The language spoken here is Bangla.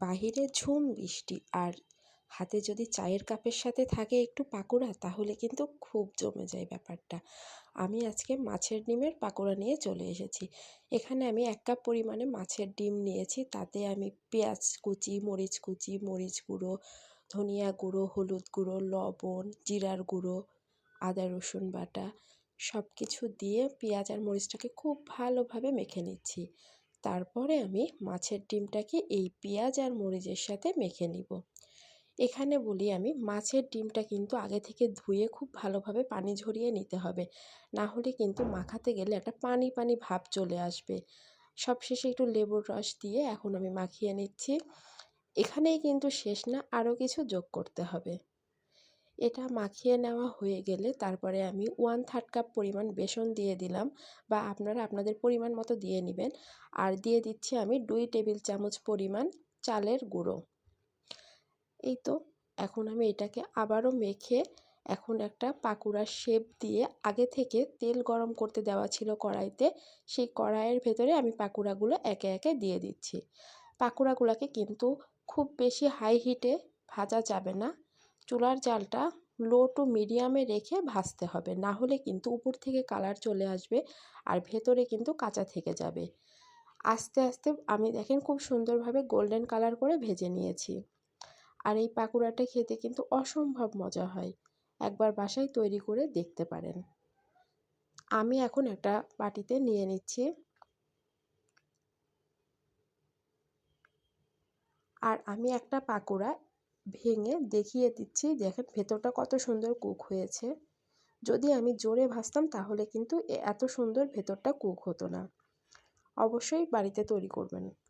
বাহিরে ঝুম বৃষ্টি আর হাতে যদি চায়ের কাপের সাথে থাকে একটু পাকোড়া, তাহলে কিন্তু খুব জমে যায় ব্যাপারটা। আমি আজকে মাছের ডিমের পাকোড়া নিয়ে চলে এসেছি। এখানে আমি এক কাপ পরিমাণে মাছের ডিম নিয়েছি। তাতে আমি পেঁয়াজ কুচি, মরিচ কুচি, মরিচ গুঁড়ো, ধনিয়া গুঁড়ো, হলুদ গুঁড়ো, লবণ, জিরার গুঁড়ো, আদা, রসুন বাটা সব কিছু দিয়ে পেঁয়াজ আর মরিচটাকে খুব ভালোভাবে মেখে নিচ্ছি। তারপরে আমি মাছের ডিমটাকে এই পেঁয়াজ আর মরিচের সাথে মেখে নিব। এখানে বলি আমি, মাছের ডিমটা কিন্তু আগে থেকে ধুয়ে খুব ভালোভাবে পানি ঝরিয়ে নিতে হবে। না হলে কিন্তু মাখাতে গেলে একটা পানি পানি ভাব চলে আসবে। সবশেষে একটু লেবুর রস দিয়ে এখন আমি মাখিয়ে নিচ্ছি। এখানেই কিন্তু শেষ না, আরও কিছু যোগ করতে হবে। এটা মাখিয়ে নেওয়া হয়ে গেলে তারপরে আমি ওয়ান থার্ড কাপ পরিমাণ বেসন দিয়ে দিলাম বা আপনারা আপনাদের পরিমাণ মতো দিয়ে নেবেন। আর দিয়ে দিচ্ছি আমি দুই টেবিল চামচ পরিমাণ চালের গুঁড়ো। এই তো, এখন আমি এটাকে আবারও মেখে এখন একটা পাকুড়ার শেপ দিয়ে আগে থেকে তেল গরম করতে দেওয়া ছিল কড়াইতে, সেই কড়াইয়ের ভেতরে আমি পাকুড়াগুলো একে একে দিয়ে দিচ্ছি। পাকুড়াগুলোকে কিন্তু খুব বেশি হাই হিটে ভাজা যাবে না। চুলার জালটা লো টু মিডিয়ামে রেখে ভাজতে হবে। না হলে কিন্তু উপর থেকে কালার চলে আসবে আর ভেতরে কিন্তু কাঁচা থেকে যাবে। আস্তে আস্তে আমি দেখেন খুব সুন্দরভাবে গোল্ডেন কালার করে ভেজে নিয়েছি। আর এই পাকুড়াটা খেতে কিন্তু অসম্ভব মজা হয়। একবার বাসায় তৈরি করে দেখতে পারেন। আমি এখন একটা বাটিতে নিয়ে নিচ্ছি। আর আমি একটা পাকোড়া ভেঙে দেখিয়ে দিচ্ছি দেখেন ভেতরটা কত সুন্দর কুক হয়েছে। যদি আমি জোরে ভাজতাম তাহলে কিন্তু এত সুন্দর ভেতরটা কুক হতো না। অবশ্যই বাড়িতে তৈরি করবেন।